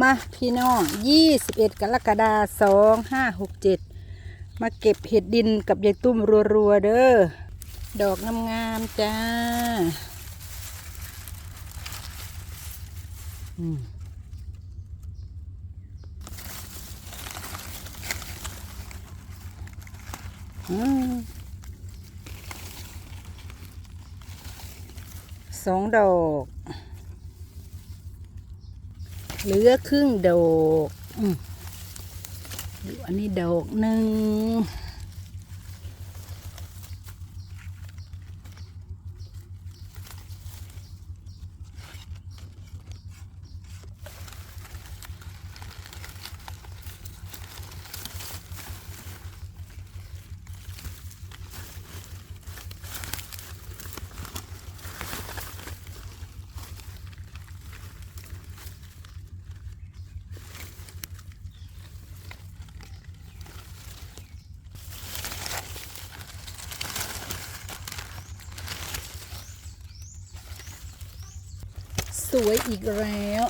มาพี่น้องยี่สิบเอ็ดกรกฎาสองห้าหกเจ็ดมาเก็บเห็ดดินกับยายตุ้มรัวๆเด้อ ดอกงามๆจ้าอืมสองดอก เหลือครึ่งดอกอืออันนี้ดอกหนึ่ง สวยอีกแล้ว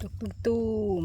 ตุกตุกตูม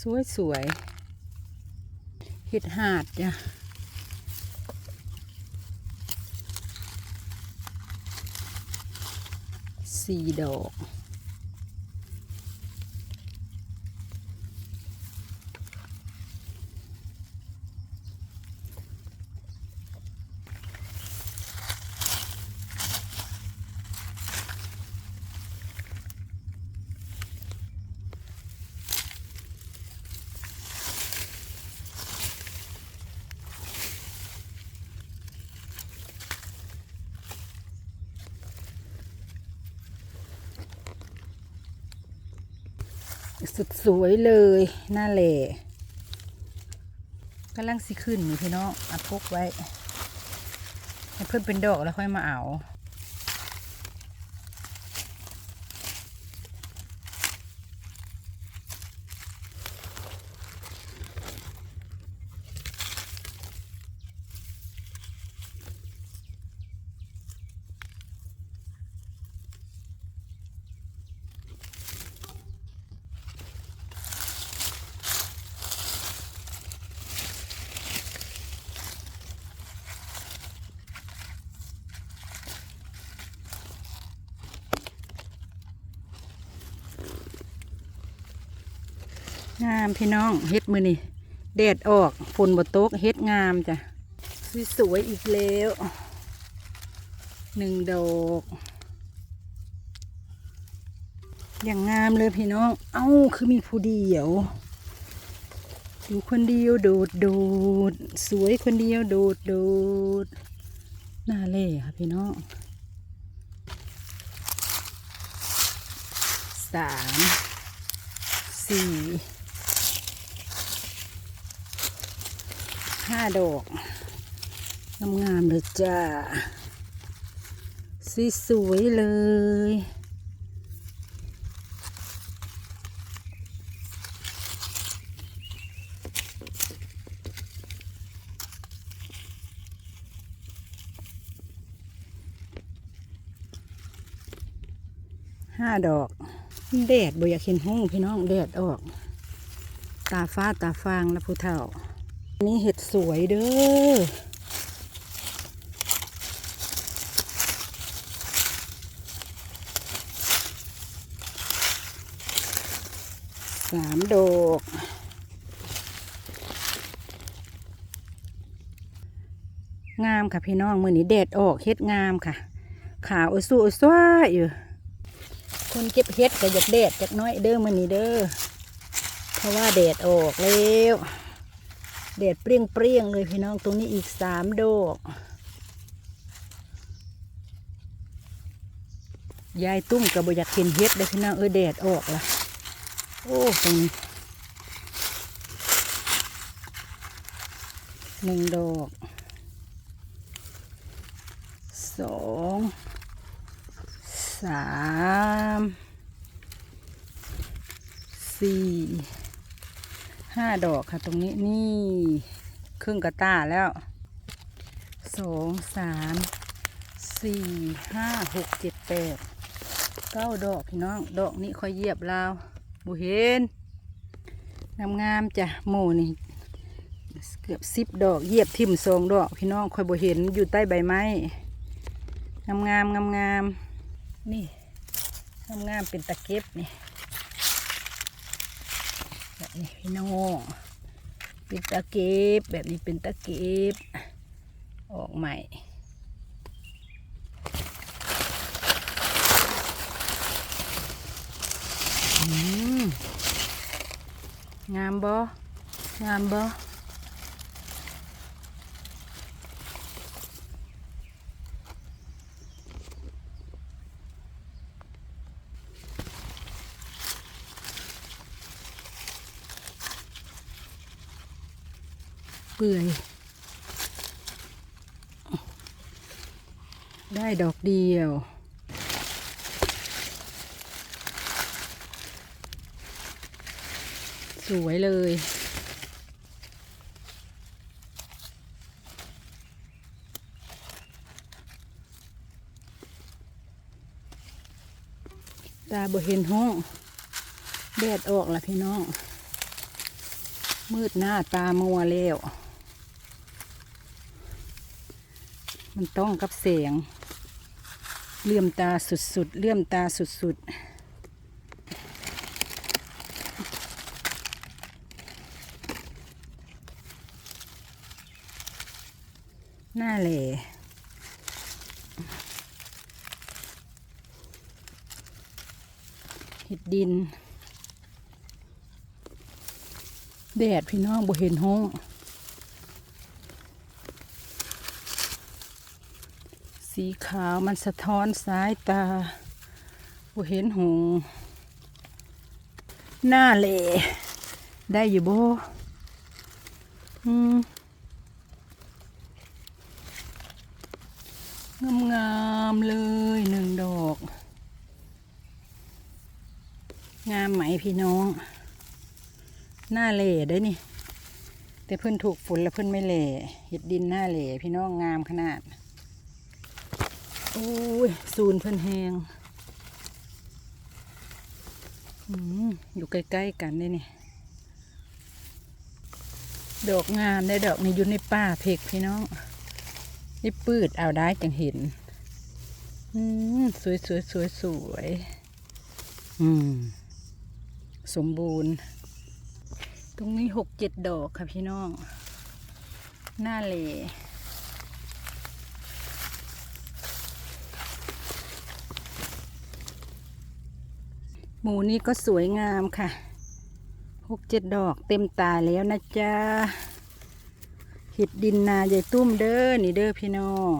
สวยสวยเห็ดหาดจ้ะสี่ดอก สุดสวยเลยหน้าแหล่กำลังสิขึ้นนี่พี่น้องอัดพกไว้ให้เพื่อนเป็นดอกแล้วค่อยมาเอา งามพี่น้องเฮ็ดมือนี่แดดออกฝนบดโต๊กเฮ็ดงามจ้ะสวยๆอีกแล้วหนึ่งดอกอย่างงามเลยพี่น้อง เอ้า คือมีผู้เดียว อยู่คนเดียวโดดโดด สวยคนเดียวโดดโดดน้าเล่ค่ะพี่น้องสามสี่ ห้าดอกงามๆเลยจ้าสสวยๆเลย ห้าดอกแดดบ่อยากเห็นห้องพี่น้องแดดออก ตาฟ้าตาฟางนะผู้เฒ่า นี่เห็ดสวยเด้อ สามดอกงามค่ะพี่น้อง มือนี้แดดออกเฮ็ดงามค่ะ ขาวอสู้อุ้ยซ้าอยู่ คนเก็บเฮ็ดก็อยากแดดจักน้อยเด้อมือนี้เด้อ เพราะว่าแดดออกแล้ว แดดเปรี้ยงเปรี้ยงๆเลยพี่น้องตรงนี้อีกสามดอกยายตุ้มก็บ่อยากกินเฮ็ดเด้พี่น้องเออแดดออกละโอ้ตรงนี้หนึ่งดอกสองสามสี่ ห้าดอกค่ะ ตรงนี้นี่ครึ่งกระตาแล้วสองสามสี่ห้าหกเจ็ดแปดเก้าดอกพี่น้อง ดอกนี้ค่อยเหยียบลาวบุเห็นงามๆจ้ะหมูนี่เกือบสิบดอกเหยียบทิ่มสองดอกพี่น้องคอยบ่เห็นอยู่ใต้ใบไม้งามงามงามงามนี่งามงามเป็นตะเก็บนี่ แบบนี้พี่น้องเป็นตะเก็บแบบนี้เป็นตะเก็บออกใหม่งามบ่งามบ่ เปื่อย ได้ดอกเดียว สวยเลยตาบ่เห็นห้องแดดออกละพี่น้อง มืดหน้าตามัวแล้ว มันต้องกับเสียงเลื่อมตาสุดๆเลื่อมตาสุดๆหน้าเล่เห็ดดิน แดดพี่น้องบ่เห็นห้อง สีขาวมันสะท้อนสายตาบ่เห็นหงหน้าเหล่ได้อยู่บ่อืมงามเลยหนึ่งดอก งามไหมพี่น้อง หน้าเหล่ได้นี่ แต่เพิ่อนถูกฝนแล้วเพิ่อนไม่เหล่เห็ดดินหน้าเหล่พี่น้องงามขนาด โอ้ยซูนเพิ่นแหงอยู่ใกล้ๆกันได้นี่ ดอกงามได้ดอกในี้อยู่ในป่าเพกพี่น้องนี่ปืดเอาได้จังเห็น อืมสวยสวยสวยสวยอืม สมบูรณ์ ตรงนี้หกเจ็ดดอกค่ะพี่น้อง หน้าเล หมูนี้ก็สวยงามค่ะหกเจ็ดดอกเต็มตาแล้วนะจ๊ะเห็ดดินนาใหญ่ตุ้มเด้อนี่เด้อพี่น้อง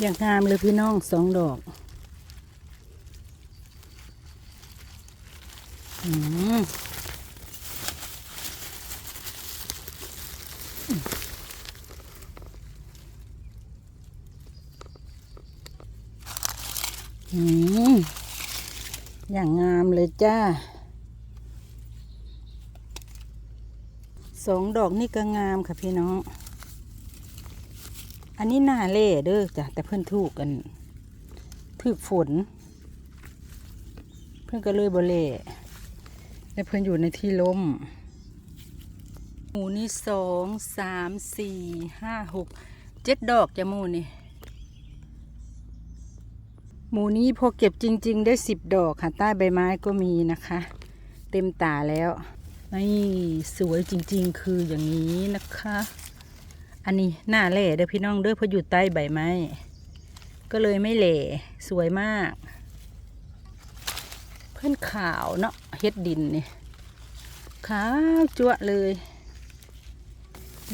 อย่างงามเลยพี่น้องสองดอกอืมอืมอย่างงามเลย จ้าสองดอกนี่ก็งามค่ะพี่น้อง อันนี้หน้าเล่เด้อจ้ะแต่เพื่อนถูกกันถูกฝน เพื่อนก็เลยบเล่และเพื่อนอยู่ในที่ล้มหมูนี่สองสามสี่ห้าหกเจ็ดดอกจะหมูนี่ หมูนี้พอเก็บจริง ๆ ได้สิบดอกค่ะ ใต้ใบไม้ก็มีนะคะ เต็มตาแล้วนี่สวยจริง ๆ คืออย่างนี้นะคะ อันนี้หน้าแหล่เด้อพี่น้องเด้อเพออยู่ใต้ใบไม้ ก็เลยไม่เหล่สวยมาก เพื่อนขาวเนาะเฮ็ดดินนี่ขาวจั่วเลย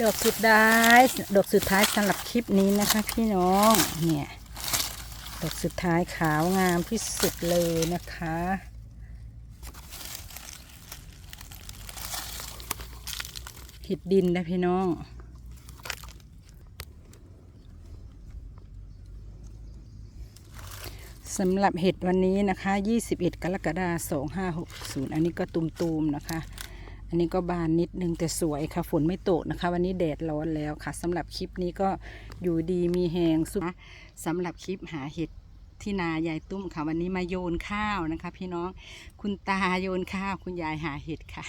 ดอกสุดท้าย ดอกสุดท้ายสำหรับคลิปนี้นะคะ พี่น้องเนี่ย ดอกสุดท้ายขาวงามที่สุดเลยนะคะเห็ดดินนะพี่น้องสำหรับเห็ดวันนี้นะคะ 21 กรกฎาคม 2560 อันนี้ก็ตุมๆนะคะ อันนี้ก็บานนิดนึงแต่สวยค่ะฝนไม่ตกนะคะ วันนี้แดดร้อนแล้วค่ะสำหรับคลิปนี้ก็อยู่ดีมีแหงสุดสำหรับคลิปหาเห็ดที่นายายตุ้มค่ะวันนี้มาโยนข้าวนะคะ พี่น้องคุณตาโยนข้าวคุณยายหาเห็ดค่ะ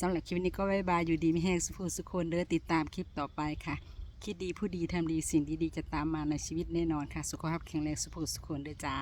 สำหรับคลิปนี้ก็บายบายอยู่ดีมีแหงสุขสุขคนเด้อติดตามคลิปต่อไปค่ะ คิดดีผู้ดีทำดีสิ่งดีๆจะตามมาในชีวิตแน่นอนค่ะ สุขภาพแข็งแรงสุขสุขคนเด้อจ้า